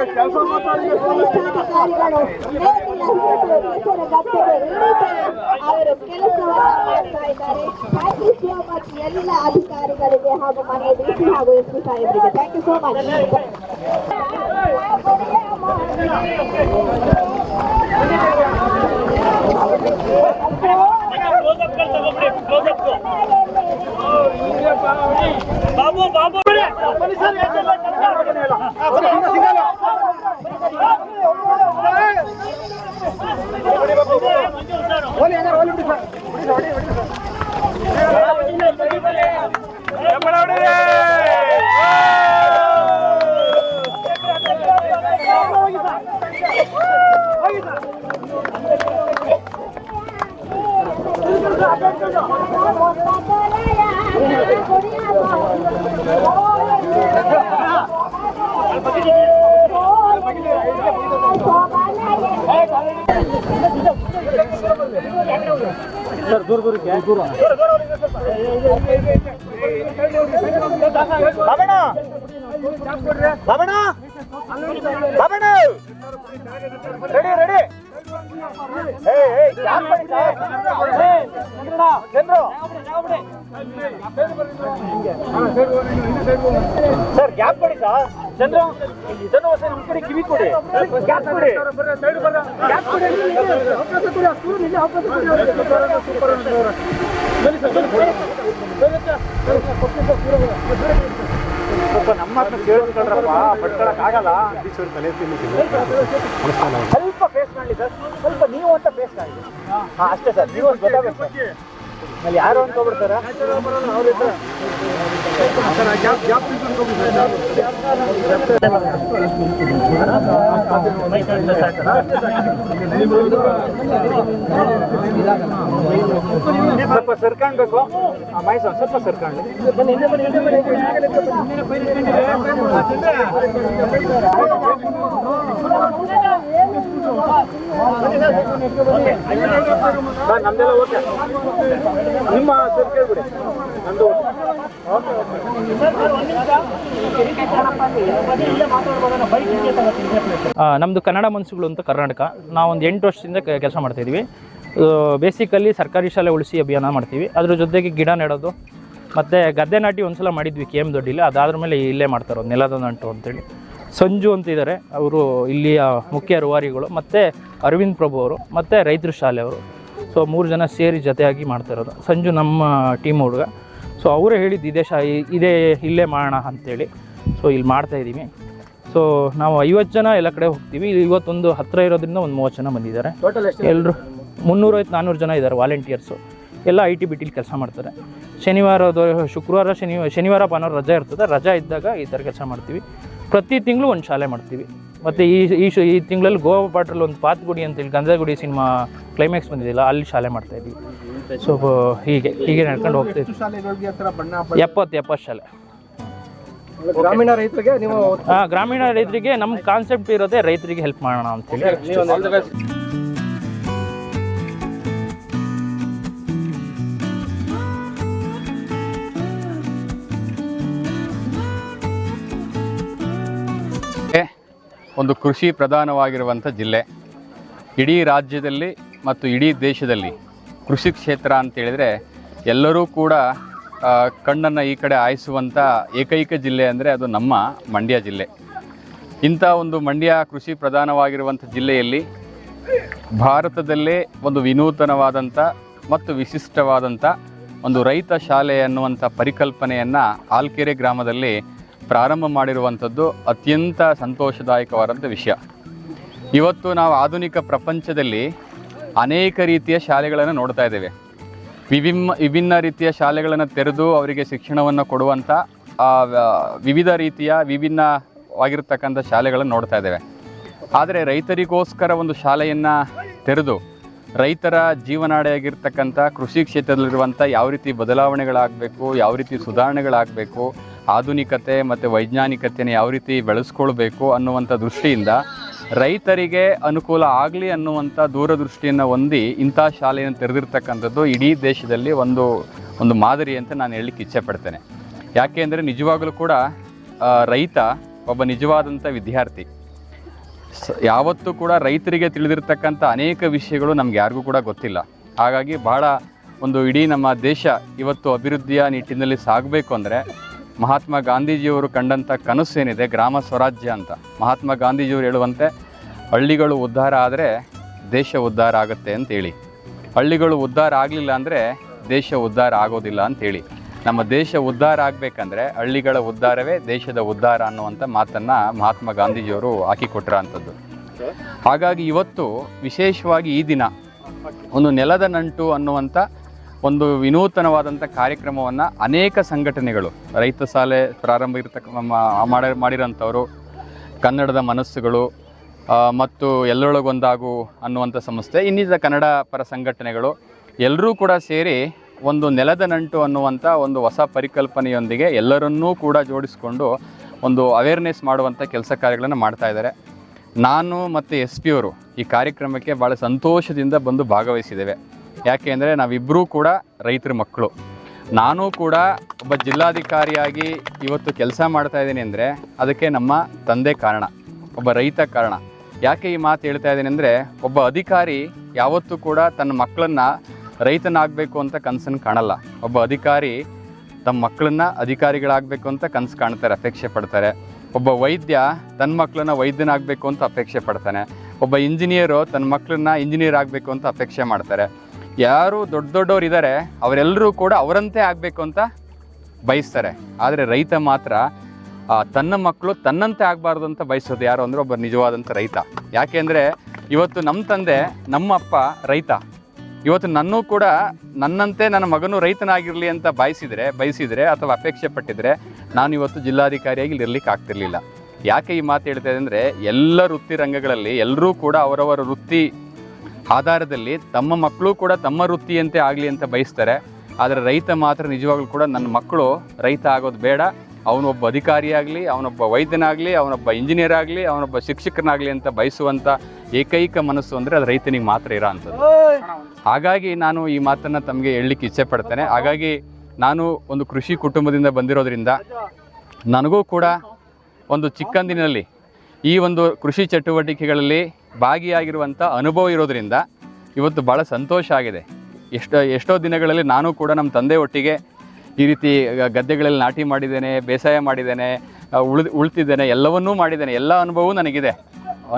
ಮತ್ತೆ ವರಿಷ್ಠಾಧಿಕಾರಿಗಳು ನೇಗಿಲ ಹಿಡಿದು ಕೆಸರು ಗದ್ದೆಗೆ ಇಳಿದು ಅವರು ಕೆಲಸವನ್ನು ಮಾಡ್ತಾ ಇದ್ದಾರೆ ಥ್ಯಾಂಕ್ ಯು ಸೋ ಮಚ್ ಎಲ್ಲ ಅಧಿಕಾರಿಗಳಿಗೆ ಹಾಗೂ ಮನೆ ಡಿ ಹಾಗೂ ಎಸ್ ಪಿ ಸಾಹೇಬರಿಗೆ thank you so much Babanna Babanna Babanna ready ready sir, gap ಕೊಡಿ ಸರ್. ಚಂದ್ರ ಇದನ್ನು ಸರ್ ನಮ್ಮ ಕಡೆ ಕಿವಿ ಕೊಡಿ. ಗ್ಯಾಪ್ ಕೊಡಿ. ಗ್ಯಾಪ್ ಕೊಡಿ. ಸ್ವಲ್ಪ ನಮ್ಮ ಕೇಳಿಸ್ಕೊಂಡ್ರಪ್ಪ ಬಡ್ಕೊಳಕ್ ಆಗಲ್ಲ. ಸ್ವಲ್ಪ ಸ್ವಲ್ಪ ನೀವು ಅಂತ ಫೇಸ್ ಆಗಿದೆ. ಹಾ ಅಷ್ಟೇ ಸರ್ ನೀವು ಅಂತ ಗೊತ್ತಾಗಬೇಕು ಅಲ್ಲಿ ಯಾರು ಅನ್ಕೊಬಿಡ್ತಾರ ಸ್ವಲ್ಪ ಸರ್ಕಾಣ್ಬೇಕು. ಮೈಸೂರು ಸ್ವಲ್ಪ ಸರ್ಕಾಣ್ಲಿ ಸರ್, ನಮ್ದೆಲ್ಲ ಓಕೆ ನಿಮ್ಮ ಸರ್ ಕೇಳ್ಬಿಡಿ ನಂದು ನಮ್ಮದು ಕನ್ನಡ ಮನಸ್ಸುಗಳು ಅಂತ ಕರ್ನಾಟಕ. ನಾವೊಂದು ಎಂಟು ವರ್ಷದಿಂದ ಕೆಲಸ ಮಾಡ್ತಾಯಿದ್ವಿ ಬೇಸಿಕಲ್ಲಿ ಸರ್ಕಾರಿ ಶಾಲೆ ಉಳಿಸಿ ಅಭಿಯಾನ ಮಾಡ್ತೀವಿ. ಅದ್ರ ಜೊತೆಗೆ ಗಿಡ ನೆಡೋದು, ಮತ್ತು ಗದ್ದೆ ನಾಟಿ ಒಂದ್ಸಲ ಮಾಡಿದ್ವಿ ಕೆ ಎಂ ದೊಡ್ಡಿಲಿ. ಅದಾದ್ರ ಮೇಲೆ ಇಲ್ಲೇ ಮಾಡ್ತಾರೋ, ನೆಲದ ನಂಟು ಅಂತೇಳಿ. ಸಂಜು ಅಂತಿದ್ದಾರೆ ಅವರು ಇಲ್ಲಿಯ ಮುಖ್ಯ ರೂವಾರಿಗಳು. ಮತ್ತು ಅರವಿಂದ್ ಪ್ರಭು ಅವರು ಮತ್ತು ರೈತರ ಶಾಲೆಯವರು ಸೊ ಮೂರು ಜನ ಸೇರಿ ಜೊತೆಯಾಗಿ ಮಾಡ್ತಾ ಇರೋದು. ಸಂಜು ನಮ್ಮ ಟೀಮ್ ಹುಡುಗ. ಸೊ ಅವರೇ ಹೇಳಿದ್ದು ಇದೇ ಶಾ ಇದೇ ಇಲ್ಲೇ ಮಾಡೋಣ ಅಂತೇಳಿ. ಸೊ ಇಲ್ಲಿ ಮಾಡ್ತಾಯಿದ್ದೀವಿ ಸೊ ನಾವು ಐವತ್ತು ಜನ ಎಲ್ಲ ಕಡೆ ಹೋಗ್ತೀವಿ. ಇವತ್ತೊಂದು ಹತ್ತಿರ ಇರೋದ್ರಿಂದ ಒಂದು ಮೂವತ್ತು ಜನ ಬಂದಿದ್ದಾರೆ. ಎಲ್ಲರೂ ಮುನ್ನೂರೈವತ್ತು ನಾನ್ನೂರು ಜನ ಇದ್ದಾರೆ ವಾಲಂಟಿಯರ್ಸು ಎಲ್ಲ ಐ ಟಿ ಬಿ ಟಿಲಿ ಕೆಲಸ ಮಾಡ್ತಾರೆ. ಶನಿವಾರದ ಶುಕ್ರವಾರ ಶನಿವಾರ ಶನಿವಾರ ಭಾನುವಾರ ರಜಾ ಇರ್ತದೆ. ರಜಾ ಇದ್ದಾಗ ಈ ಥರ ಕೆಲಸ ಮಾಡ್ತೀವಿ. ಪ್ರತಿ ತಿಂಗಳು ಒಂದು ಶಾಲೆ ಮಾಡ್ತೀವಿ. ಮತ್ತು ಈ ಈ ಶು ಈ ತಿಂಗಳಲ್ಲಿ ಗೋವಾ ಪಾಟ್ರಲ್ಲಿ ಒಂದು ಪಾತ್ಗುಡಿ ಅಂತೇಳಿ ಗಂಧಗುಡಿ ಸಿನಿಮಾ ಕ್ಲೈಮ್ಯಾಕ್ಸ್ ಬಂದಿದ್ದಿಲ್ಲ ಅಲ್ಲಿ ಶಾಲೆ ಮಾಡ್ತಾ ಇದ್ವಿ. ಸೊ ಹೀಗೆ ಹೀಗೆ ನಡ್ಕೊಂಡು ಹೋಗ್ತೀವಿ ಎಪ್ಪತ್ತು ಎಪ್ಪತ್ತು ಶಾಲೆ. ಗ್ರಾಮೀಣ ರೈತರಿಗೆ ನೀವು ಹಾಂ ಗ್ರಾಮೀಣ ರೈತರಿಗೆ ನಮ್ಮ ಕಾನ್ಸೆಪ್ಟ್ ಇರೋದೇ ರೈತರಿಗೆ ಹೆಲ್ಪ್ ಮಾಡೋಣ ಅಂತೇಳಿ ಒಂದು ಕೃಷಿ ಪ್ರಧಾನವಾಗಿರುವಂಥ ಜಿಲ್ಲೆ. ಇಡೀ ರಾಜ್ಯದಲ್ಲಿ ಮತ್ತು ಇಡೀ ದೇಶದಲ್ಲಿ ಕೃಷಿ ಕ್ಷೇತ್ರ ಅಂತೇಳಿದರೆ ಎಲ್ಲರೂ ಕೂಡ ಕಣ್ಣನ್ನು ಈ ಕಡೆ ಆಯಿಸುವಂಥ ಏಕೈಕ ಜಿಲ್ಲೆ ಅಂದರೆ ಅದು ನಮ್ಮ ಮಂಡ್ಯ ಜಿಲ್ಲೆ. ಇಂಥ ಒಂದು ಮಂಡ್ಯ ಕೃಷಿ ಪ್ರಧಾನವಾಗಿರುವಂಥ ಜಿಲ್ಲೆಯಲ್ಲಿ ಭಾರತದಲ್ಲೇ ಒಂದು ವಿನೂತನವಾದಂಥ ಮತ್ತು ವಿಶಿಷ್ಟವಾದಂಥ ಒಂದು ರೈತ ಶಾಲೆ ಅನ್ನುವಂಥ ಪರಿಕಲ್ಪನೆಯನ್ನು ಆಲ್ಕೆರೆ ಗ್ರಾಮದಲ್ಲಿ ಪ್ರಾರಂಭ ಮಾಡಿರುವಂಥದ್ದು ಅತ್ಯಂತ ಸಂತೋಷದಾಯಕವಾದಂಥ ವಿಷಯ. ಇವತ್ತು ನಾವು ಆಧುನಿಕ ಪ್ರಪಂಚದಲ್ಲಿ ಅನೇಕ ರೀತಿಯ ಶಾಲೆಗಳನ್ನು ನೋಡ್ತಾ ಇದ್ದೇವೆ. ವಿಭಿನ್ನ ವಿಭಿನ್ನ ರೀತಿಯ ಶಾಲೆಗಳನ್ನು ತೆರೆದು ಅವರಿಗೆ ಶಿಕ್ಷಣವನ್ನು ಕೊಡುವಂಥ ವಿವಿಧ ರೀತಿಯ ವಿಭಿನ್ನವಾಗಿರ್ತಕ್ಕಂಥ ಶಾಲೆಗಳನ್ನು ನೋಡ್ತಾ ಇದ್ದೇವೆ. ಆದರೆ ರೈತರಿಗೋಸ್ಕರ ಒಂದು ಶಾಲೆಯನ್ನು ತೆರೆದು ರೈತರ ಜೀವನಾಡಿಯಾಗಿರ್ತಕ್ಕಂಥ ಕೃಷಿ ಕ್ಷೇತ್ರದಲ್ಲಿರುವಂಥ ಯಾವ ರೀತಿ ಬದಲಾವಣೆಗಳಾಗಬೇಕು, ಯಾವ ರೀತಿ ಸುಧಾರಣೆಗಳಾಗಬೇಕು ಆಧುನಿಕತೆ ಮತ್ತು ವೈಜ್ಞಾನಿಕತೆಯನ್ನು ಯಾವ ರೀತಿ ಬೆಳೆಸ್ಕೊಳ್ಬೇಕು ಅನ್ನುವಂಥ ದೃಷ್ಟಿಯಿಂದ ರೈತರಿಗೆ ಅನುಕೂಲ ಆಗಲಿ ಅನ್ನುವಂಥ ದೂರದೃಷ್ಟಿಯನ್ನು ಹೊಂದಿ ಇಂಥ ಶಾಲೆಯನ್ನು ತೆರೆದಿರ್ತಕ್ಕಂಥದ್ದು ಇಡೀ ದೇಶದಲ್ಲಿ ಒಂದು ಒಂದು ಮಾದರಿ ಅಂತ ನಾನು ಹೇಳಲಿಕ್ಕೆ ಇಚ್ಛೆ ಪಡ್ತೇನೆ. ಯಾಕೆ ಅಂದರೆ ನಿಜವಾಗಲೂ ಕೂಡ ರೈತ ಒಬ್ಬ ನಿಜವಾದಂಥ ವಿದ್ಯಾರ್ಥಿ. ಯಾವತ್ತೂ ಕೂಡ ರೈತರಿಗೆ ತಿಳಿದಿರ್ತಕ್ಕಂಥ ಅನೇಕ ವಿಷಯಗಳು ನಮ್ಗೆ ಯಾರಿಗೂ ಕೂಡ ಗೊತ್ತಿಲ್ಲ. ಹಾಗಾಗಿ ಬಹಳ ಒಂದು ಇಡೀ ನಮ್ಮ ದೇಶ ಇವತ್ತು ಅಭಿವೃದ್ಧಿಯ ನಿಟ್ಟಿನಲ್ಲಿ ಸಾಗಬೇಕು ಅಂದರೆ ಮಹಾತ್ಮ ಗಾಂಧೀಜಿಯವರು ಕಂಡಂಥ ಕನಸು ಏನಿದೆ? ಗ್ರಾಮ ಸ್ವರಾಜ್ಯ ಅಂತ. ಮಹಾತ್ಮ ಗಾಂಧೀಜಿಯವರು ಹೇಳುವಂತೆ, ಹಳ್ಳಿಗಳು ಉದ್ಧಾರ ಆದರೆ ದೇಶ ಉದ್ಧಾರ ಆಗುತ್ತೆ ಅಂತೇಳಿ. ಹಳ್ಳಿಗಳು ಉದ್ಧಾರ ಆಗಲಿಲ್ಲ ಅಂದರೆ ದೇಶ ಉದ್ಧಾರ ಆಗೋದಿಲ್ಲ ಅಂತೇಳಿ. ನಮ್ಮ ದೇಶ ಉದ್ಧಾರ ಆಗಬೇಕಂದ್ರೆ ಹಳ್ಳಿಗಳ ಉದ್ಧಾರವೇ ದೇಶದ ಉದ್ಧಾರ ಅನ್ನುವಂಥ ಮಾತನ್ನು ಮಹಾತ್ಮ ಗಾಂಧೀಜಿಯವರು ಹಾಕಿಕೊಟ್ಟಿರೋ ಅಂಥದ್ದು ಹಾಗಾಗಿ ಇವತ್ತು ವಿಶೇಷವಾಗಿ ಈ ದಿನ ಒಂದು ನೆಲದ ನಂಟು ಅನ್ನುವಂಥ ಒಂದು ವಿನೂತನವಾದಂಥ ಕಾರ್ಯಕ್ರಮವನ್ನು ಅನೇಕ ಸಂಘಟನೆಗಳು, ರೈತ ಸಾಲೆ ಪ್ರಾರಂಭ ಇರ್ತಕ್ಕ ಮಾಡಿ, ಮಾಡಿರೋಂಥವ್ರು, ಕನ್ನಡದ ಮನಸ್ಸುಗಳು ಮತ್ತು ಎಲ್ಲರೊಳಗೊಂದಾಗು ಅನ್ನುವಂಥ ಸಂಸ್ಥೆ, ಇನ್ನಿತರ ಕನ್ನಡ ಪರ ಸಂಘಟನೆಗಳು ಎಲ್ಲರೂ ಕೂಡ ಸೇರಿ ಒಂದು ನೆಲದ ನಂಟು ಅನ್ನುವಂಥ ಒಂದು ಹೊಸ ಪರಿಕಲ್ಪನೆಯೊಂದಿಗೆ ಎಲ್ಲರನ್ನೂ ಕೂಡ ಜೋಡಿಸಿಕೊಂಡು ಒಂದು ಅವೇರ್ನೆಸ್ ಮಾಡುವಂಥ ಕೆಲಸ ಕಾರ್ಯಗಳನ್ನು ಮಾಡ್ತಾ ಇದ್ದಾರೆ. ನಾನು ಮತ್ತು ಎಸ್ ಪಿ ಅವರು ಈ ಕಾರ್ಯಕ್ರಮಕ್ಕೆ ಭಾಳ ಸಂತೋಷದಿಂದ ಬಂದು ಭಾಗವಹಿಸಿದ್ದೇವೆ. ಯಾಕೆ ಅಂದರೆ ನಾವಿಬ್ಬರೂ ಕೂಡ ರೈತರ ಮಕ್ಕಳು. ನಾನು ಕೂಡ ಒಬ್ಬ ಜಿಲ್ಲಾಧಿಕಾರಿಯಾಗಿ ಇವತ್ತು ಕೆಲಸ ಮಾಡ್ತಾ ಇದ್ದೀನಿ ಅಂದರೆ ಅದಕ್ಕೆ ನಮ್ಮ ತಂದೆ ಕಾರಣ, ಒಬ್ಬ ರೈತ ಕಾರಣ. ಯಾಕೆ ಈ ಮಾತು ಹೇಳ್ತಾ ಇದ್ದೀನಿ ಅಂದರೆ ಒಬ್ಬ ಅಧಿಕಾರಿ ಯಾವತ್ತೂ ಕೂಡ ತನ್ನ ಮಕ್ಕಳನ್ನು ರೈತನಾಗಬೇಕು ಅಂತ ಕನಸನ್ನು ಕಾಣಲ್ಲ. ಒಬ್ಬ ಅಧಿಕಾರಿ ತಮ್ಮ ಮಕ್ಕಳನ್ನ ಅಧಿಕಾರಿಗಳಾಗಬೇಕು ಅಂತ ಕನಸು ಕಾಣ್ತಾರೆ, ಅಪೇಕ್ಷೆ ಪಡ್ತಾರೆ. ಒಬ್ಬ ವೈದ್ಯ ತನ್ನ ಮಕ್ಕಳನ್ನ ವೈದ್ಯನಾಗಬೇಕು ಅಂತ ಅಪೇಕ್ಷೆ ಪಡ್ತಾನೆ. ಒಬ್ಬ ಇಂಜಿನಿಯರು ತನ್ನ ಮಕ್ಕಳನ್ನ ಇಂಜಿನಿಯರ್ ಆಗಬೇಕು ಅಂತ ಅಪೇಕ್ಷೆ ಮಾಡ್ತಾರೆ. ಯಾರು ದೊಡ್ಡ ದೊಡ್ಡವ್ರು ಇದ್ದಾರೆ ಅವರೆಲ್ಲರೂ ಕೂಡ ಅವರಂತೆ ಆಗಬೇಕು ಅಂತ ಬಯಸ್ತಾರೆ. ಆದರೆ ರೈತ ಮಾತ್ರ ತನ್ನ ಮಕ್ಕಳು ತನ್ನಂತೆ ಆಗಬಾರ್ದು ಅಂತ ಬಯಸೋದು ಯಾರು ಅಂದರೆ ಒಬ್ಬ ನಿಜವಾದಂಥ ರೈತ. ಯಾಕೆಂದರೆ ಇವತ್ತು ನಮ್ಮ ತಂದೆ, ನಮ್ಮ ಅಪ್ಪ ರೈತ. ಇವತ್ತು ನನ್ನೂ ಕೂಡ ನನ್ನಂತೆ ನನ್ನ ಮಗನು ರೈತನಾಗಿರಲಿ ಅಂತ ಬಯಸಿದರೆ ಬಯಸಿದರೆ ಅಥವಾ ಅಪೇಕ್ಷೆ ಪಟ್ಟಿದ್ರೆ ನಾನು ಇವತ್ತು ಜಿಲ್ಲಾಧಿಕಾರಿಯಾಗಿ ಆಗ್ತಿರಲಿಲ್ಲ ಆಗ್ತಿರ್ಲಿಲ್ಲ. ಯಾಕೆ ಈ ಮಾತು ಹೇಳ್ತಾ ಇದೆ ಅಂದರೆ ಎಲ್ಲ ವೃತ್ತಿ ರಂಗಗಳಲ್ಲಿ ಎಲ್ಲರೂ ಕೂಡ ಅವರವರ ವೃತ್ತಿ ಆಧಾರದಲ್ಲಿ ತಮ್ಮ ಮಕ್ಕಳು ಕೂಡ ತಮ್ಮ ವೃತ್ತಿಯಂತೆ ಆಗಲಿ ಅಂತ ಬಯಸ್ತಾರೆ. ಆದರೆ ರೈತ ಮಾತ್ರ ನಿಜವಾಗ್ಲೂ ಕೂಡ ನನ್ನ ಮಕ್ಕಳು ರೈತ ಆಗೋದು ಬೇಡ. ಅವನೊಬ್ಬ ಅಧಿಕಾರಿಯಾಗಲಿ ಅವನೊಬ್ಬ ವೈದ್ಯನಾಗಲಿ ಅವನೊಬ್ಬ ಇಂಜಿನಿಯರ್ ಆಗಲಿ, ಅವನೊಬ್ಬ ಶಿಕ್ಷಕನಾಗಲಿ ಅಂತ ಬಯಸುವಂಥ ಏಕೈಕ ಮನಸ್ಸು ಅಂದರೆ ಅದು ರೈತನಿಗೆ ಮಾತ್ರ ಇರೋ ಅಂಥದ್ದು. ಹಾಗಾಗಿ ನಾನು ಈ ಮಾತನ್ನು ತಮಗೆ ಹೇಳಲಿಕ್ಕೆ ಇಚ್ಛೆ ಪಡ್ತೇನೆ. ಹಾಗಾಗಿ ನಾನು ಒಂದು ಕೃಷಿ ಕುಟುಂಬದಿಂದ ಬಂದಿರೋದ್ರಿಂದ ನನಗೂ ಕೂಡ ಒಂದು ಚಿಕ್ಕಂದಿನಲ್ಲಿ ಈ ಒಂದು ಕೃಷಿ ಚಟುವಟಿಕೆಗಳಲ್ಲಿ ಭಾಗಿಯಾಗಿರುವಂಥ ಅನುಭವ ಇರೋದರಿಂದ ಇವತ್ತು ಭಾಳ ಸಂತೋಷ ಆಗಿದೆ. ಎಷ್ಟೋ ಎಷ್ಟೋ ದಿನಗಳಲ್ಲಿ ನಾನು ಕೂಡ ನಮ್ಮ ತಂದೆ ಒಟ್ಟಿಗೆ ಈ ರೀತಿ ಗದ್ದೆಗಳಲ್ಲಿ ನಾಟಿ ಮಾಡಿದ್ದೇನೆ, ಬೇಸಾಯ ಮಾಡಿದ್ದೇನೆ ಉಳಿದು, ಉಳ್ತಿದ್ದೇನೆ, ಎಲ್ಲವನ್ನೂ ಮಾಡಿದ್ದೇನೆ, ಎಲ್ಲ ಅನುಭವವೂ ನನಗಿದೆ.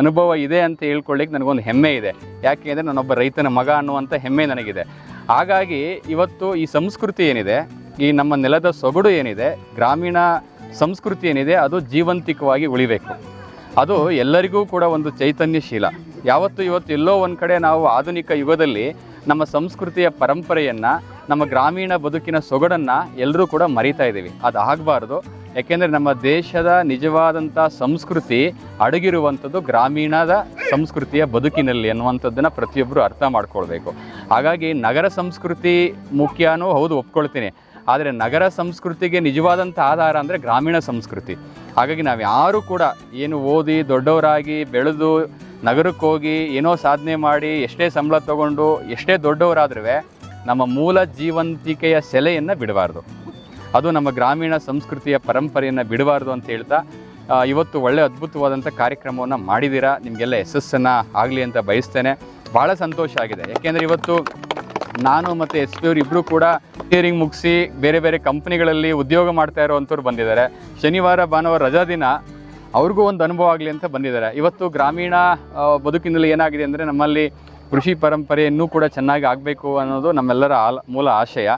ಅನುಭವ ಇದೆ ಅಂತ ಹೇಳ್ಕೊಳ್ಳಿಕ್ಕೆ ನನಗೊಂದು ಹೆಮ್ಮೆ ಇದೆ. ಯಾಕೆ ಅಂದರೆ ನಾನೊಬ್ಬ ರೈತನ ಮಗ ಅನ್ನುವಂಥ ಹೆಮ್ಮೆ ನನಗಿದೆ. ಹಾಗಾಗಿ ಇವತ್ತು ಈ ಸಂಸ್ಕೃತಿ ಏನಿದೆ, ಈ ನಮ್ಮ ನೆಲದ ಸೊಗಡು ಏನಿದೆ, ಗ್ರಾಮೀಣ ಸಂಸ್ಕೃತಿ ಏನಿದೆ, ಅದು ಜೀವಂತಿಕವಾಗಿ ಉಳಿಬೇಕು. ಅದು ಎಲ್ಲರಿಗೂ ಕೂಡ ಒಂದು ಚೈತನ್ಯಶೀಲ. ಯಾವತ್ತು ಇವತ್ತು ಎಲ್ಲೋ ಒಂದು ಕಡೆ ನಾವು ಆಧುನಿಕ ಯುಗದಲ್ಲಿ ನಮ್ಮ ಸಂಸ್ಕೃತಿಯ ಪರಂಪರೆಯನ್ನು, ನಮ್ಮ ಗ್ರಾಮೀಣ ಬದುಕಿನ ಸೊಗಡನ್ನು ಎಲ್ಲರೂ ಕೂಡ ಮರಿತಾ ಇದ್ದೀವಿ. ಅದು ಆಗಬಾರ್ದು. ಯಾಕೆಂದರೆ ನಮ್ಮ ದೇಶದ ನಿಜವಾದಂಥ ಸಂಸ್ಕೃತಿ ಅಡಗಿರುವಂಥದ್ದು ಗ್ರಾಮೀಣದ ಸಂಸ್ಕೃತಿಯ ಬದುಕಿನಲ್ಲಿ ಅನ್ನುವಂಥದ್ದನ್ನು ಪ್ರತಿಯೊಬ್ಬರು ಅರ್ಥ ಮಾಡ್ಕೊಳ್ಬೇಕು. ಹಾಗಾಗಿ ನಗರ ಸಂಸ್ಕೃತಿ ಮುಖ್ಯನೂ ಹೌದು ಒಪ್ಕೊಳ್ತೀನಿ. ಆದರೆ ನಗರ ಸಂಸ್ಕೃತಿಗೆ ನಿಜವಾದಂಥ ಆಧಾರ ಅಂದರೆ ಗ್ರಾಮೀಣ ಸಂಸ್ಕೃತಿ. ಹಾಗಾಗಿ ನಾವು ಯಾರೂ ಕೂಡ ಏನು ಓದಿ ದೊಡ್ಡವರಾಗಿ ಬೆಳೆದು ನಗರಕ್ಕೆ ಹೋಗಿ ಏನೋ ಸಾಧನೆ ಮಾಡಿ ಎಷ್ಟೇ ಸಂಬಳ ತಗೊಂಡು ಎಷ್ಟೇ ದೊಡ್ಡವರಾದ್ರೂ ನಮ್ಮ ಮೂಲ ಜೀವಂತಿಕೆಯ ಸೆಲೆಯನ್ನು ಬಿಡಬಾರ್ದು. ಅದು ನಮ್ಮ ಗ್ರಾಮೀಣ ಸಂಸ್ಕೃತಿಯ ಪರಂಪರೆಯನ್ನು ಬಿಡಬಾರ್ದು ಅಂತ ಹೇಳ್ತಾ ಇವತ್ತು ಒಳ್ಳೆ ಅದ್ಭುತವಾದಂಥ ಕಾರ್ಯಕ್ರಮವನ್ನು ಮಾಡಿದ್ದೀರಾ ನಿಮಗೆಲ್ಲ ಯಶಸ್ಸನ್ನು ಆಗಲಿ ಅಂತ ಬಯಸ್ತೇನೆ. ಭಾಳ ಸಂತೋಷ ಆಗಿದೆ. ಯಾಕೆಂದರೆ ಇವತ್ತು ನಾನು ಮತ್ತು ಎಸ್ ಪಿ ಅವ್ರು ಇಬ್ಬರು ಕೂಡ ಇಂಜಿನಿಯರಿಂಗ್ ಮುಗಿಸಿ ಬೇರೆ ಬೇರೆ ಕಂಪ್ನಿಗಳಲ್ಲಿ ಉದ್ಯೋಗ ಮಾಡ್ತಾ ಇರೋವಂಥವ್ರು ಬಂದಿದ್ದಾರೆ. ಶನಿವಾರ, ಭಾನುವಾರ ರಜಾ ದಿನ ಅವ್ರಿಗೂ ಒಂದು ಅನುಭವ ಆಗಲಿ ಅಂತ ಬಂದಿದ್ದಾರೆ. ಇವತ್ತು ಗ್ರಾಮೀಣ ಬದುಕಿನಲ್ಲಿ ಏನಾಗಿದೆ ಅಂದರೆ ನಮ್ಮಲ್ಲಿ ಕೃಷಿ ಪರಂಪರೆ ಇನ್ನೂ ಕೂಡ ಚೆನ್ನಾಗಿ ಆಗಬೇಕು ಅನ್ನೋದು ನಮ್ಮೆಲ್ಲರ ಆಲ, ಮೂಲ ಆಶಯ.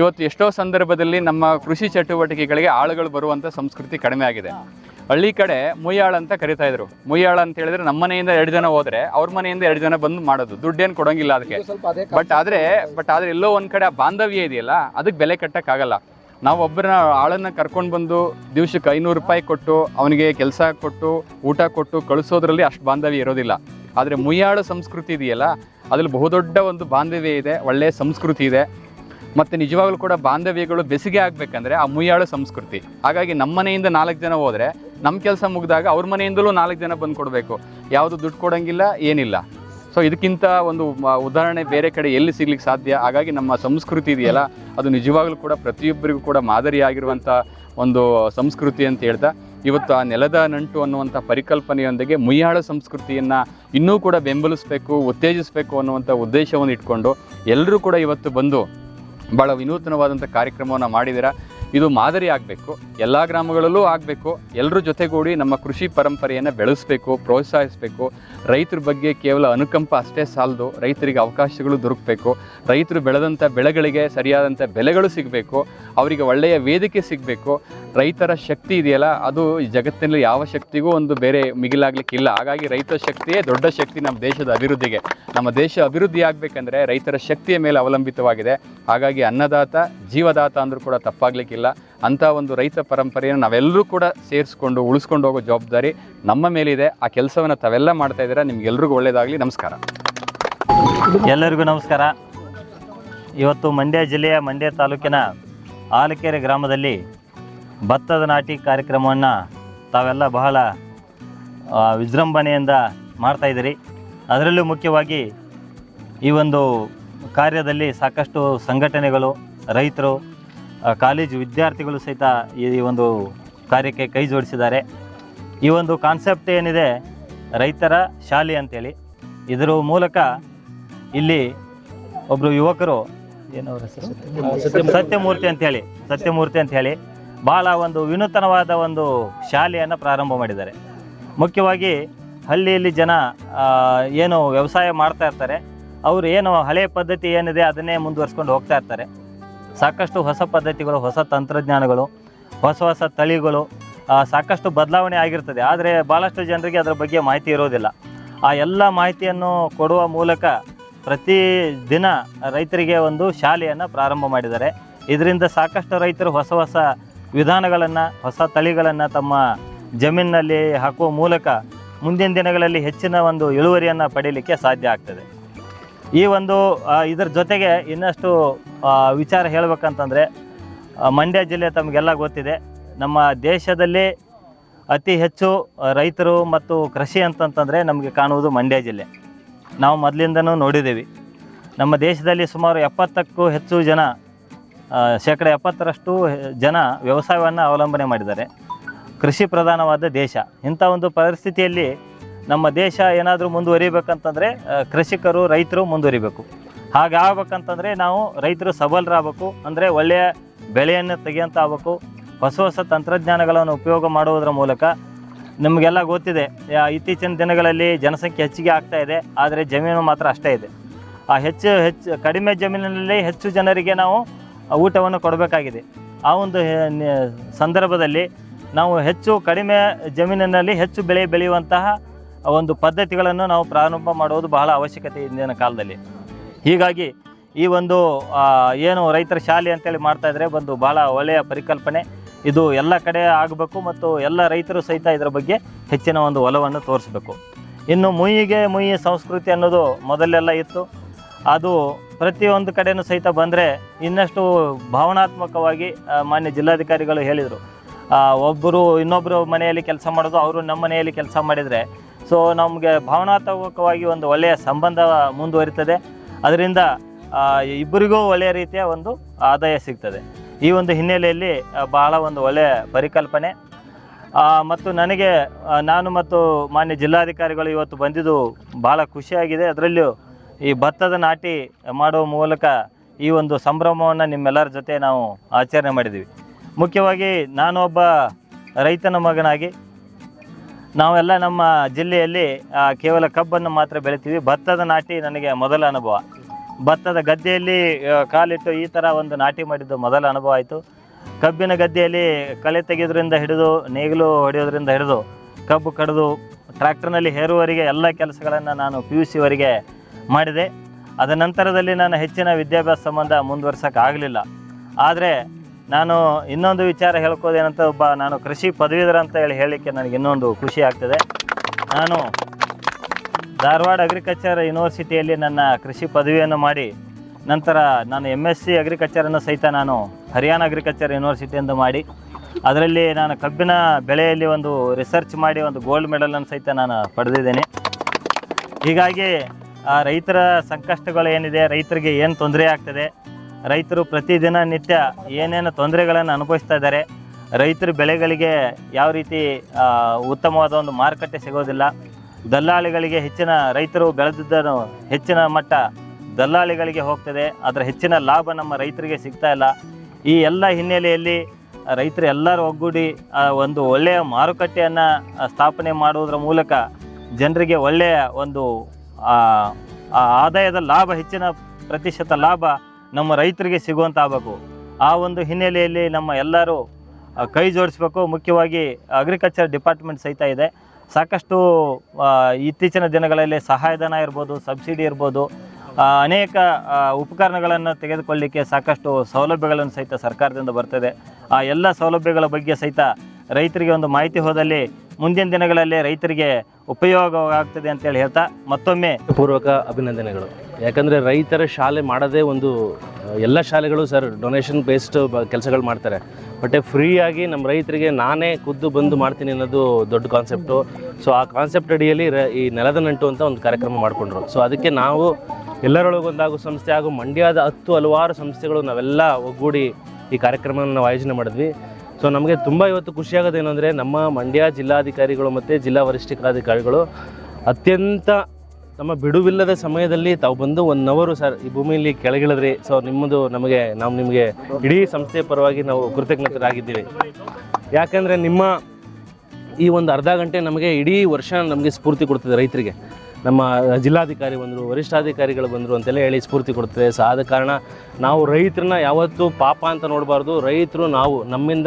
ಇವತ್ತು ಎಷ್ಟೋ ಸಂದರ್ಭದಲ್ಲಿ ನಮ್ಮ ಕೃಷಿ ಚಟುವಟಿಕೆಗಳಿಗೆ ಆಳುಗಳು ಬರುವಂಥ ಸಂಸ್ಕೃತಿ ಕಡಿಮೆ ಆಗಿದೆ. ಹಳ್ಳಿ ಕಡೆ ಮುಯ್ಯಾಳ ಅಂತ ಕರಿತಾ ಇದ್ರು. ಮುಯ್ಯಾಳ ಅಂತ ಹೇಳಿದ್ರೆ ನಮ್ಮ ಮನೆಯಿಂದ ಎರಡು ಜನ ಹೋದ್ರೆ ಅವ್ರ ಮನೆಯಿಂದ ಎರಡು ಜನ ಬಂದು ಮಾಡೋದು. ದುಡ್ಡೇನು ಕೊಡೋಂಗಿಲ್ಲ ಅದಕ್ಕೆ. ಬಟ್ ಆದ್ರೆ ಬಟ್ ಆದ್ರೆ ಎಲ್ಲೋ ಒಂದ್ ಕಡೆ ಆ ಬಾಂಧವ್ಯ ಇದೆಯಲ್ಲ ಅದಕ್ಕೆ ಬೆಲೆ ಕಟ್ಟಕ್ಕಾಗಲ್ಲ. ನಾವು ಒಬ್ಬರನ್ನ ಆಳನ್ನ ಕರ್ಕೊಂಡು ಬಂದು ದಿವ್ಸಕ್ಕೆ ಐನೂರು ರೂಪಾಯಿ ಕೊಟ್ಟು ಅವನಿಗೆ ಕೆಲಸ ಕೊಟ್ಟು ಊಟ ಕೊಟ್ಟು ಕಳಿಸೋದ್ರಲ್ಲಿ ಅಷ್ಟು ಬಾಂಧವ್ಯ ಇರೋದಿಲ್ಲ. ಆದರೆ ಮುಯ್ಯಾಳು ಸಂಸ್ಕೃತಿ ಇದೆಯಲ್ಲ ಅದ್ರಲ್ಲಿ ಬಹುದೊಡ್ಡ ಒಂದು ಬಾಂಧವ್ಯ ಇದೆ ಒಳ್ಳೆಯ ಸಂಸ್ಕೃತಿ ಇದೆ. ಮತ್ತು ನಿಜವಾಗ್ಲೂ ಕೂಡ ಬಾಂಧವ್ಯಗಳು ಬೆಸಿಗೆ ಆಗಬೇಕಂದ್ರೆ ಆ ಮುಯ್ಯಾಳು ಸಂಸ್ಕೃತಿ. ಹಾಗಾಗಿ ನಮ್ಮ ಮನೆಯಿಂದ ನಾಲ್ಕು ಜನ ಹೋದರೆ ನಮ್ಮ ಕೆಲಸ ಮುಗಿದಾಗ ಅವ್ರ ಮನೆಯಿಂದಲೂ ನಾಲ್ಕು ಜನ ಬಂದು ಕೊಡಬೇಕು ಯಾವುದು ದುಡ್ಡು ಕೊಡೋಂಗಿಲ್ಲ, ಏನಿಲ್ಲ. ಸೊ ಇದಕ್ಕಿಂತ ಒಂದು ಉದಾಹರಣೆ ಬೇರೆ ಕಡೆ ಎಲ್ಲಿ ಸಿಗ್ಲಿಕ್ಕೆ ಸಾಧ್ಯ? ಹಾಗಾಗಿ ನಮ್ಮ ಸಂಸ್ಕೃತಿ ಇದೆಯಲ್ಲ, ಅದು ನಿಜವಾಗ್ಲೂ ಕೂಡ ಪ್ರತಿಯೊಬ್ಬರಿಗೂ ಕೂಡ ಮಾದರಿಯಾಗಿರುವಂಥ ಒಂದು ಸಂಸ್ಕೃತಿ ಅಂತ ಹೇಳ್ತಾ, ಇವತ್ತು ಆ ನೆಲದ ನಂಟು ಅನ್ನುವಂಥ ಪರಿಕಲ್ಪನೆಯೊಂದಿಗೆ ಮುಯ್ಯಾಳ ಸಂಸ್ಕೃತಿಯನ್ನು ಇನ್ನೂ ಕೂಡ ಬೆಂಬಲಿಸಬೇಕು, ಉತ್ತೇಜಿಸಬೇಕು ಅನ್ನುವಂಥ ಉದ್ದೇಶವನ್ನು ಇಟ್ಕೊಂಡು ಎಲ್ಲರೂ ಕೂಡ ಇವತ್ತು ಬಂದು ಭಾಳ ವಿನೂತನವಾದಂಥ ಕಾರ್ಯಕ್ರಮವನ್ನು ಮಾಡಿದ್ದೀರಾ? ಇದು ಮಾದರಿ ಆಗಬೇಕು. ಎಲ್ಲ ಗ್ರಾಮಗಳಲ್ಲೂ ಆಗಬೇಕು. ಎಲ್ಲರ ಜೊತೆಗೂಡಿ ನಮ್ಮ ಕೃಷಿ ಪರಂಪರೆಯನ್ನು ಬೆಳೆಸಬೇಕು, ಪ್ರೋತ್ಸಾಹಿಸಬೇಕು. ರೈತರ ಬಗ್ಗೆ ಕೇವಲ ಅನುಕಂಪ ಅಷ್ಟೇ ಸಾಲದು. ರೈತರಿಗೆ ಅವಕಾಶಗಳು ದೊರಕಬೇಕು. ರೈತರು ಬೆಳೆದಂಥ ಬೆಳೆಗಳಿಗೆ ಸರಿಯಾದಂಥ ಬೆಲೆಗಳು ಸಿಗಬೇಕು. ಅವರಿಗೆ ಒಳ್ಳೆಯ ವೇದಿಕೆ ಸಿಗಬೇಕು. ರೈತರ ಶಕ್ತಿ ಇದೆಯಲ್ಲ, ಅದು ಜಗತ್ತಿನಲ್ಲಿ ಯಾವ ಶಕ್ತಿಗೂ ಒಂದು ಬೇರೆ ಮಿಗಿಲಾಗಲಿಕ್ಕಿಲ್ಲ ಹಾಗಾಗಿ ರೈತ ಶಕ್ತಿಯೇ ದೊಡ್ಡ ಶಕ್ತಿ ನಮ್ಮ ದೇಶದ ಅಭಿವೃದ್ಧಿಗೆ. ನಮ್ಮ ದೇಶ ಅಭಿವೃದ್ಧಿ ಆಗಬೇಕಂದ್ರೆ ರೈತರ ಶಕ್ತಿಯ ಮೇಲೆ ಅವಲಂಬಿತವಾಗಿದೆ. ಹಾಗಾಗಿ ಅನ್ನದಾತ, ಜೀವದಾತ ಅಂದರೂ ಕೂಡ ತಪ್ಪಾಗ್ಲಿಕ್ಕಿಲ್ಲ. ಅಂಥ ಒಂದು ರೈತ ಪರಂಪರೆಯನ್ನು ನಾವೆಲ್ಲರೂ ಕೂಡ ಸೇರಿಸ್ಕೊಂಡು, ಉಳಿಸ್ಕೊಂಡು ಹೋಗೋ ಜವಾಬ್ದಾರಿ ನಮ್ಮ ಮೇಲಿದೆ. ಆ ಕೆಲಸವನ್ನು ತಾವೆಲ್ಲ ಮಾಡ್ತಾ ಇದ್ದೀರಾ. ನಿಮ್ಗೆಲ್ರಿಗೂ ಒಳ್ಳೆಯದಾಗಲಿ ನಮಸ್ಕಾರ. ಎಲ್ಲರಿಗೂ ನಮಸ್ಕಾರ. ಇವತ್ತು ಮಂಡ್ಯ ಜಿಲ್ಲೆಯ ಮಂಡ್ಯ ತಾಲೂಕಿನ ಆಲಕೆರೆ ಗ್ರಾಮದಲ್ಲಿ ಭತ್ತದ ನಾಟಿ ಕಾರ್ಯಕ್ರಮವನ್ನು ತಾವೆಲ್ಲ ಬಹಳ ವಿಜೃಂಭಣೆಯಿಂದ ಮಾಡ್ತಾಯಿದ್ದೀರಿ ಅದರಲ್ಲೂ ಮುಖ್ಯವಾಗಿ ಈ ಒಂದು ಕಾರ್ಯದಲ್ಲಿ ಸಾಕಷ್ಟು ಸಂಘಟನೆಗಳು, ರೈತರು ಕಾಲೇಜು ವಿದ್ಯಾರ್ಥಿಗಳು ಸಹಿತ ಈ ಒಂದು ಕಾರ್ಯಕ್ಕೆ ಕೈ ಜೋಡಿಸಿದ್ದಾರೆ. ಈ ಒಂದು ಕಾನ್ಸೆಪ್ಟ್ ಏನಿದೆ ರೈತರ ಶಾಲೆ ಅಂತೇಳಿ. ಇದರ ಮೂಲಕ ಇಲ್ಲಿ ಒಬ್ಬರು ಯುವಕರು ಏನು ಹೆಸರು? ಸತ್ಯಮೂರ್ತಿ. ಅಂತ ಹೇಳಿ ಸತ್ಯಮೂರ್ತಿ ಅಂತ ಹೇಳಿ ಭಾಳ ಒಂದು ವಿನೂತನವಾದ ಒಂದು ಶಾಲೆಯನ್ನು ಪ್ರಾರಂಭ ಮಾಡಿದ್ದಾರೆ. ಮುಖ್ಯವಾಗಿ ಹಳ್ಳಿಯಲ್ಲಿ ಜನ ಏನು ವ್ಯವಸಾಯ ಮಾಡ್ತಾ ಇರ್ತಾರೆ. ಅವರು ಏನು ಹಳೆಯ ಪದ್ಧತಿ ಏನಿದೆ ಅದನ್ನೇ ಮುಂದುವರ್ಸ್ಕೊಂಡು ಹೋಗ್ತಾ ಇರ್ತಾರೆ. ಸಾಕಷ್ಟು ಹೊಸ ಪದ್ಧತಿಗಳು, ಹೊಸ ತಂತ್ರಜ್ಞಾನಗಳು, ಹೊಸ ಹೊಸ ತಳಿಗಳು ಸಾಕಷ್ಟು ಬದಲಾವಣೆ ಆಗಿರ್ತದೆ. ಆದರೆ ಭಾಳಷ್ಟು ಜನರಿಗೆ ಅದರ ಬಗ್ಗೆ ಮಾಹಿತಿ ಇರೋದಿಲ್ಲ. ಆ ಎಲ್ಲ ಮಾಹಿತಿಯನ್ನು ಕೊಡುವ ಮೂಲಕ ಪ್ರತಿ ದಿನ ರೈತರಿಗೆ ಒಂದು ಶಾಲೆಯನ್ನು ಪ್ರಾರಂಭ ಮಾಡಿದ್ದಾರೆ. ಇದರಿಂದ ಸಾಕಷ್ಟು ರೈತರು ಹೊಸ ಹೊಸ ವಿಧಾನಗಳನ್ನು, ಹೊಸ ತಳಿಗಳನ್ನು ತಮ್ಮ ಜಮೀನಿನಲ್ಲಿ ಹಾಕುವ ಮೂಲಕ ಮುಂದಿನ ದಿನಗಳಲ್ಲಿ ಹೆಚ್ಚಿನ ಒಂದು ಇಳುವರಿಯನ್ನು ಪಡೀಲಿಕ್ಕೆ ಸಾಧ್ಯ ಆಗ್ತದೆ. ಈ ಒಂದು ಇದರ ಜೊತೆಗೆ ಇನ್ನಷ್ಟು ವಿಚಾರ ಹೇಳಬೇಕಂತಂದರೆ ಮಂಡ್ಯ ಜಿಲ್ಲೆ ತಮಗೆಲ್ಲ ಗೊತ್ತಿದೆ. ನಮ್ಮ ದೇಶದಲ್ಲಿ ಅತಿ ಹೆಚ್ಚು ರೈತರು ಮತ್ತು ಕೃಷಿ ಅಂತಂತಂದರೆ ನಮಗೆ ಕಾಣುವುದು ಮಂಡ್ಯ ಜಿಲ್ಲೆ. ನಾವು ಮೊದಲಿಂದನೂ ನೋಡಿದ್ದೀವಿ. ನಮ್ಮ ದೇಶದಲ್ಲಿ ಸುಮಾರು ಎಪ್ಪತ್ತಕ್ಕೂ ಹೆಚ್ಚು ಜನ ಶೇಕಡ ಎಪ್ಪತ್ತರಷ್ಟು ಜನ ವ್ಯವಸಾಯವನ್ನು ಅವಲಂಬನೆ ಮಾಡಿದ್ದಾರೆ. ಕೃಷಿ ಪ್ರಧಾನವಾದ ದೇಶ. ಇಂಥ ಒಂದು ಪರಿಸ್ಥಿತಿಯಲ್ಲಿ ನಮ್ಮ ದೇಶ ಏನಾದರೂ ಮುಂದುವರಿಬೇಕಂತಂದರೆ ಕೃಷಿಕರು, ರೈತರು ಮುಂದುವರಿಬೇಕು. ಹಾಗಾಗಬೇಕಂತಂದರೆ ನಾವು ರೈತರು ಸಬಲರಾಗಬೇಕು. ಅಂದರೆ ಒಳ್ಳೆಯ ಬೆಳೆಯನ್ನು ತೆಗೆಯಂತ ಆಗಬೇಕು. ಹೊಸ ಹೊಸ ತಂತ್ರಜ್ಞಾನಗಳನ್ನು ಉಪಯೋಗ ಮಾಡುವುದರ ಮೂಲಕ ನಿಮಗೆಲ್ಲ ಗೊತ್ತಿದೆ ಇತ್ತೀಚಿನ ದಿನಗಳಲ್ಲಿ ಜನಸಂಖ್ಯೆ ಹೆಚ್ಚಿಗೆ ಆಗ್ತಾ ಇದೆ, ಆದರೆ ಜಮೀನು ಮಾತ್ರ ಅಷ್ಟೇ ಇದೆ. ಆ ಹೆಚ್ಚು ಹೆಚ್ಚು, ಕಡಿಮೆ ಜಮೀನಿನಲ್ಲಿ ಹೆಚ್ಚು ಜನರಿಗೆ ನಾವು ಊಟವನ್ನು ಕೊಡಬೇಕಾಗಿದೆ. ಆ ಒಂದು ಸಂದರ್ಭದಲ್ಲಿ ನಾವು ಹೆಚ್ಚು ಕಡಿಮೆ ಜಮೀನಿನಲ್ಲಿ ಹೆಚ್ಚು ಬೆಳೆ ಬೆಳೆಯುವಂತಹ ಒಂದು ಪದ್ಧತಿಗಳನ್ನು ನಾವು ಪ್ರಾರಂಭ ಮಾಡುವುದು ಬಹಳ ಅವಶ್ಯಕತೆ ಇಂದಿನ ಕಾಲದಲ್ಲಿ. ಹೀಗಾಗಿ ಈ ಒಂದು ಏನು ರೈತರ ಶಾಲೆ ಅಂತೇಳಿ ಮಾಡ್ತಾ ಇದ್ರೆ ಒಂದು ಬಹಳ ಒಳ್ಳೆಯ ಪರಿಕಲ್ಪನೆ. ಇದು ಎಲ್ಲ ಕಡೆ ಆಗಬೇಕು ಮತ್ತು ಎಲ್ಲ ರೈತರು ಸಹಿತ ಇದರ ಬಗ್ಗೆ ಹೆಚ್ಚಿನ ಒಂದು ಒಲವನ್ನು ತೋರಿಸಬೇಕು. ಇನ್ನು ಮುಯಿಗೆ ಮುಯಿ ಸಂಸ್ಕೃತಿ ಅನ್ನೋದು ಮೊದಲೆಲ್ಲ ಇತ್ತು. ಅದು ಪ್ರತಿಯೊಂದು ಕಡೆನೂ ಸಹಿತ ಬಂದರೆ ಇನ್ನಷ್ಟು ಭಾವನಾತ್ಮಕವಾಗಿ ಮಾನ್ಯ ಜಿಲ್ಲಾಧಿಕಾರಿಗಳು ಹೇಳಿದರು. ಒಬ್ಬರು ಇನ್ನೊಬ್ಬರು ಮನೆಯಲ್ಲಿ ಕೆಲಸ ಮಾಡೋದು, ಅವರು ನಮ್ಮ ಮನೆಯಲ್ಲಿ ಕೆಲಸ ಮಾಡಿದರೆ ಸೊ ನಮಗೆ ಭಾವನಾತ್ಮಕವಾಗಿ ಒಂದು ಒಳ್ಳೆಯ ಸಂಬಂಧ ಮುಂದುವರಿತದೆ. ಅದರಿಂದ ಇಬ್ಬರಿಗೂ ಒಳ್ಳೆಯ ರೀತಿಯ ಒಂದು ಆದಾಯ ಸಿಗ್ತದೆ. ಈ ಒಂದು ಹಿನ್ನೆಲೆಯಲ್ಲಿ ಬಹಳ ಒಂದು ಒಳ್ಳೆಯ ಪರಿಕಲ್ಪನೆ. ಮತ್ತು ನನಗೆ ನಾನು ಮತ್ತು ಮಾನ್ಯ ಜಿಲ್ಲಾಧಿಕಾರಿಗಳು ಇವತ್ತು ಬಂದಿದ್ದು ಭಾಳ ಖುಷಿಯಾಗಿದೆ. ಅದರಲ್ಲೂ ಈ ಭತ್ತದ ನಾಟಿ ಮಾಡುವ ಮೂಲಕ ಈ ಒಂದು ಸಂಭ್ರಮವನ್ನು ನಿಮ್ಮೆಲ್ಲರ ಜೊತೆ ನಾವು ಆಚರಣೆ ಮಾಡಿದ್ದೀವಿ. ಮುಖ್ಯವಾಗಿ, ನಾನು ಒಬ್ಬ ರೈತನ ಮಗನಾಗಿ ನಾವೆಲ್ಲ ನಮ್ಮ ಜಿಲ್ಲೆಯಲ್ಲಿ ಕೇವಲ ಕಬ್ಬನ್ನು ಮಾತ್ರ ಬೆಳಿತೀವಿ. ಭತ್ತದ ನಾಟಿ ನನಗೆ ಮೊದಲ ಅನುಭವ. ಭತ್ತದ ಗದ್ದೆಯಲ್ಲಿ ಕಾಲಿಟ್ಟು ಈ ಥರ ಒಂದು ನಾಟಿ ಮಾಡಿದ್ದು ಮೊದಲ ಅನುಭವ ಆಯಿತು. ಕಬ್ಬಿನ ಗದ್ದೆಯಲ್ಲಿ ಕಳೆ ತೆಗೆಯೋದ್ರಿಂದ ಹಿಡಿದು, ನೇಗಿಲು ಹೊಡೆಯೋದ್ರಿಂದ ಹಿಡಿದು, ಕಬ್ಬು ಕಡಿದು, ಟ್ರ್ಯಾಕ್ಟರ್ನಲ್ಲಿ ಹೇರುವವರೆಗೆ ಎಲ್ಲ ಕೆಲಸಗಳನ್ನು ನಾನು ಪಿ ಯು ಸಿವರಿಗೆ ಮಾಡಿದೆ. ಅದ ನಂತರದಲ್ಲಿ ನಾನು ಹೆಚ್ಚಿನ ವಿದ್ಯಾಭ್ಯಾಸ ಸಂಬಂಧ ಮುಂದುವರ್ಸೋಕ್ಕಾಗಲಿಲ್ಲ. ಆದರೆ ನಾನು ಇನ್ನೊಂದು ವಿಚಾರ ಹೇಳ್ಕೋದೇನಂತ ಒಬ್ಬ ನಾನು ಕೃಷಿ ಪದವೀಧರ ಅಂತ ಹೇಳಿ ಹೇಳಲಿಕ್ಕೆ ನನಗೆ ಇನ್ನೊಂದು ಖುಷಿ ಆಗ್ತದೆ. ನಾನು ಧಾರವಾಡ ಅಗ್ರಿಕಲ್ಚರ್ ಯೂನಿವರ್ಸಿಟಿಯಲ್ಲಿ ನನ್ನ ಕೃಷಿ ಪದವಿಯನ್ನು ಮಾಡಿ ನಂತರ ನಾನು ಎಂ ಎಸ್ ಸಿ ಅಗ್ರಿಕಲ್ಚರನ್ನು ಸಹಿತ ನಾನು ಹರಿಯಾಣ ಅಗ್ರಿಕಲ್ಚರ್ ಯೂನಿವರ್ಸಿಟಿಯಿಂದ ಮಾಡಿ, ಅದರಲ್ಲಿ ನಾನು ಕಬ್ಬಿನ ಬೆಳೆಯಲ್ಲಿ ಒಂದು ರಿಸರ್ಚ್ ಮಾಡಿ ಒಂದು ಗೋಲ್ಡ್ ಮೆಡಲನ್ನು ಸಹಿತ ನಾನು ಪಡೆದಿದ್ದೇನೆ. ಹೀಗಾಗಿ ಆ ರೈತರ ಸಂಕಷ್ಟಗಳು ಏನಿದೆ, ರೈತರಿಗೆ ಏನು ತೊಂದರೆ ಆಗ್ತದೆ ರೈತರು ಪ್ರತಿದಿನ ನಿತ್ಯ ಏನೇನು ತೊಂದರೆಗಳನ್ನು ಅನುಭವಿಸ್ತಾ ಇದ್ದಾರೆ, ರೈತರ ಬೆಳೆಗಳಿಗೆ ಯಾವ ರೀತಿ ಉತ್ತಮವಾದ ಒಂದು ಮಾರುಕಟ್ಟೆ ಸಿಗೋದಿಲ್ಲ, ದಲ್ಲಾಳಿಗಳಿಗೆ ಹೆಚ್ಚಿನ, ರೈತರು ಬೆಳೆದಿದ್ದನ್ನು ಹೆಚ್ಚಿನ ಮಟ್ಟ ದಲ್ಲಾಳಿಗಳಿಗೆ ಹೋಗ್ತದೆ, ಅದರ ಹೆಚ್ಚಿನ ಲಾಭ ನಮ್ಮ ರೈತರಿಗೆ ಸಿಗ್ತಾ ಇಲ್ಲ. ಈ ಎಲ್ಲ ಹಿನ್ನೆಲೆಯಲ್ಲಿ ರೈತರು ಎಲ್ಲರೂ ಒಗ್ಗೂಡಿ ಒಂದು ಒಳ್ಳೆಯ ಮಾರುಕಟ್ಟೆಯನ್ನು ಸ್ಥಾಪನೆ ಮಾಡುವುದರ ಮೂಲಕ ಜನರಿಗೆ ಒಳ್ಳೆಯ ಒಂದು ಆದಾಯದ ಲಾಭ, ಹೆಚ್ಚಿನ ಪ್ರತಿಶತ ಲಾಭ ನಮ್ಮ ರೈತರಿಗೆ ಸಿಗುವಂತ ಆಗಬೇಕು. ಆ ಒಂದು ಹಿನ್ನೆಲೆಯಲ್ಲಿ ನಮ್ಮ ಎಲ್ಲರೂ ಕೈ ಜೋಡಿಸ್ಬೇಕು. ಮುಖ್ಯವಾಗಿ ಅಗ್ರಿಕಲ್ಚರ್ ಡಿಪಾರ್ಟ್ಮೆಂಟ್ ಸಹಿತ ಇದೆ. ಸಾಕಷ್ಟು ಇತ್ತೀಚಿನ ದಿನಗಳಲ್ಲಿ ಸಹಾಯಧನ ಇರ್ಬೋದು, ಸಬ್ಸಿಡಿ ಇರ್ಬೋದು ಅನೇಕ ಉಪಕರಣಗಳನ್ನು ತೆಗೆದುಕೊಳ್ಳಿಕ್ಕೆ ಸಾಕಷ್ಟು ಸೌಲಭ್ಯಗಳನ್ನು ಸಹಿತ ಸರ್ಕಾರದಿಂದ ಬರ್ತದೆ. ಆ, ಎಲ್ಲ ಸೌಲಭ್ಯಗಳ ಬಗ್ಗೆ ಸಹಿತ ರೈತರಿಗೆ ಒಂದು ಮಾಹಿತಿ ಹೋದಲ್ಲಿ ಮುಂದಿನ ದಿನಗಳಲ್ಲಿ ರೈತರಿಗೆ ಉಪಯೋಗವಾಗ್ತದೆ ಅಂತೇಳಿ ಹೇಳ್ತಾ ಮತ್ತೊಮ್ಮೆ ಪೂರ್ವಕ ಅಭಿನಂದನೆಗಳು. ಯಾಕಂದರೆ ರೈತರ ಶಾಲೆ ಮಾಡದೇ ಒಂದು ಎಲ್ಲ ಶಾಲೆಗಳು ಸರ್ ಡೊನೇಷನ್ ಬೇಸ್ಡ್ ಕೆಲಸಗಳು ಮಾಡ್ತಾರೆ. ಬಟ್ ಫ್ರೀಯಾಗಿ ನಮ್ಮ ರೈತರಿಗೆ ನಾನೇ ಖುದ್ದು ಬಂದು ಮಾಡ್ತೀನಿ ಅನ್ನೋದು ದೊಡ್ಡ ಕಾನ್ಸೆಪ್ಟು ಸೊ ಆ ಕಾನ್ಸೆಪ್ಟ್ ಅಡಿಯಲ್ಲಿ ಈ ನೆಲದ ನಂಟು ಅಂತ ಒಂದು ಕಾರ್ಯಕ್ರಮ ಮಾಡಿಕೊಂಡ್ರು. ಸೊ ಅದಕ್ಕೆ ನಾವು ಎಲ್ಲರೊಳಗೊಂದಾಗೋ ಸಂಸ್ಥೆ ಹಾಗೂ ಮಂಡ್ಯದ ಹತ್ತು ಹಲವಾರು ಸಂಸ್ಥೆಗಳು ನಾವೆಲ್ಲ ಒಗ್ಗೂಡಿ ಈ ಕಾರ್ಯಕ್ರಮವನ್ನು ನಾವು ಆಯೋಜನೆ ಮಾಡಿದ್ವಿ. ಸೊ ನಮಗೆ ತುಂಬ ಇವತ್ತು ಖುಷಿಯಾಗೋದು ಏನಂದರೆ ನಮ್ಮ ಮಂಡ್ಯ ಜಿಲ್ಲಾಧಿಕಾರಿಗಳು ಮತ್ತು ಜಿಲ್ಲಾ ವರಿಷ್ಠಾಧಿಕಾರಿಗಳು ಅತ್ಯಂತ ನಮ್ಮ ಬಿಡುವಿಲ್ಲದ ಸಮಯದಲ್ಲಿ ತಾವು ಬಂದು ಒನ್ ಅವರು ಸರ್ ಈ ಭೂಮಿಯಲ್ಲಿ ಕೆಳಗಿಳಿದ್ರಿ. ಸೊ ನಿಮ್ಮದು ನಮಗೆ, ನಾವು ನಿಮಗೆ ಇಡೀ ಸಂಸ್ಥೆಯ ಪರವಾಗಿ ನಾವು ಕೃತಜ್ಞತರಾಗಿದ್ದೀವಿ. ಯಾಕಂದರೆ ನಿಮ್ಮ ಈ ಒಂದು ಅರ್ಧ ಗಂಟೆ ನಮಗೆ ಇಡೀ ವರ್ಷ ನಮಗೆ ಸ್ಫೂರ್ತಿ ಕೊಡ್ತದೆ ರೈತರಿಗೆ. ನಮ್ಮ ಜಿಲ್ಲಾಧಿಕಾರಿ ಬಂದರು, ವರಿಷ್ಠಾಧಿಕಾರಿಗಳು ಬಂದರು ಅಂತೆಲ್ಲ ಹೇಳಿ ಸ್ಫೂರ್ತಿ ಕೊಡ್ತದೆ. ಸೊ, ಆದ ಕಾರಣ ನಾವು ರೈತರನ್ನ ಯಾವತ್ತೂ ಪಾಪ ಅಂತ ನೋಡಬಾರ್ದು. ರೈತರು ನಾವು, ನಮ್ಮಿಂದ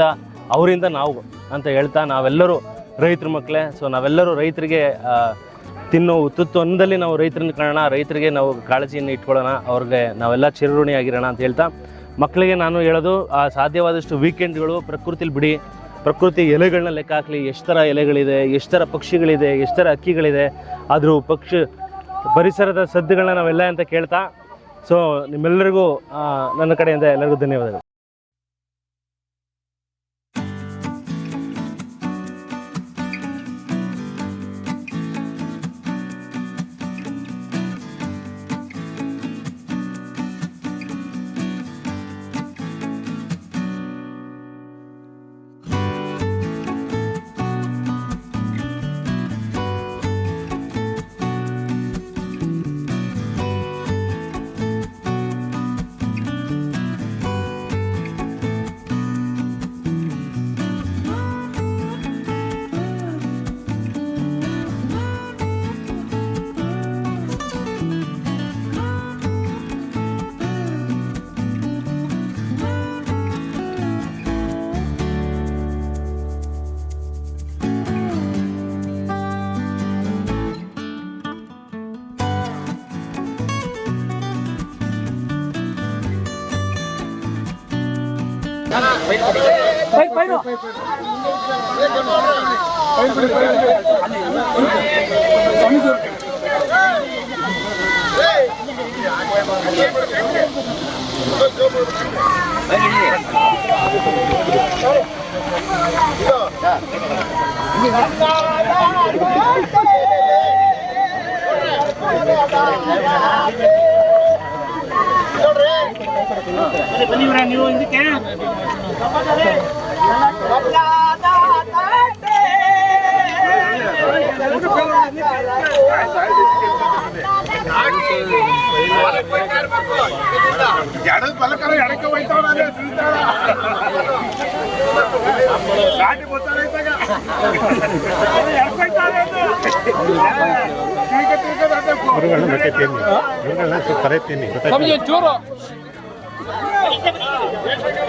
ಅವರಿಂದ ನಾವು ಅಂತ ಹೇಳ್ತಾ ನಾವೆಲ್ಲರೂ ರೈತರ ಮಕ್ಕಳೇ ಸೊ ನಾವೆಲ್ಲರೂ ರೈತರಿಗೆ ತಿನ್ನೋ ಅನ್ನದಲ್ಲಿ ನಾವು ರೈತರನ್ನ ಕಾಣೋಣ. ರೈತರಿಗೆ ನಾವು ಕಾಳಜಿಯನ್ನು ಇಟ್ಕೊಳ್ಳೋಣ. ಅವ್ರಿಗೆ ನಾವೆಲ್ಲ ಚಿರಋಣಿಯಾಗಿರೋಣ ಅಂತ ಹೇಳ್ತಾ ಮಕ್ಕಳಿಗೆ ನಾನು ಹೇಳೋದು, ಆ ಸಾಧ್ಯವಾದಷ್ಟು ವೀಕೆಂಡ್ಗಳು ಪ್ರಕೃತಿಲಿ ಬಿಡಿ. ಪ್ರಕೃತಿ ಎಲೆಗಳನ್ನ ಲೆಕ್ಕ ಹಾಕಲಿ. ಎಷ್ಟು ಥರ ಎಲೆಗಳಿದೆ, ಎಷ್ಟು ಥರ ಪಕ್ಷಿಗಳಿದೆ, ಎಷ್ಟು ಥರ ಹಕ್ಕಿಗಳಿದೆ ಆದರೂ ಪಕ್ಷಿ, ಪರಿಸರದ ಸದ್ದುಗಳನ್ನ ನಾವೆಲ್ಲ ಅಂತ ಕೇಳ್ತಾ. ಸೊ ನಿಮ್ಮೆಲ್ಲರಿಗೂ ನನ್ನ ಕಡೆಯಿಂದ ಎಲ್ಲರಿಗೂ ಧನ್ಯವಾದಗಳು. Bike bike Thank you. ನೀವು ಇದಕ್ಕೆ ಎಡದ ಬಲಕರ ಎಡಕ್ಕೆ ಹೋಯ್ತಾವ ಗಾಡಿ ಇದ್ದಾಗ ಎಡಕ್ಕೆ ಅದು.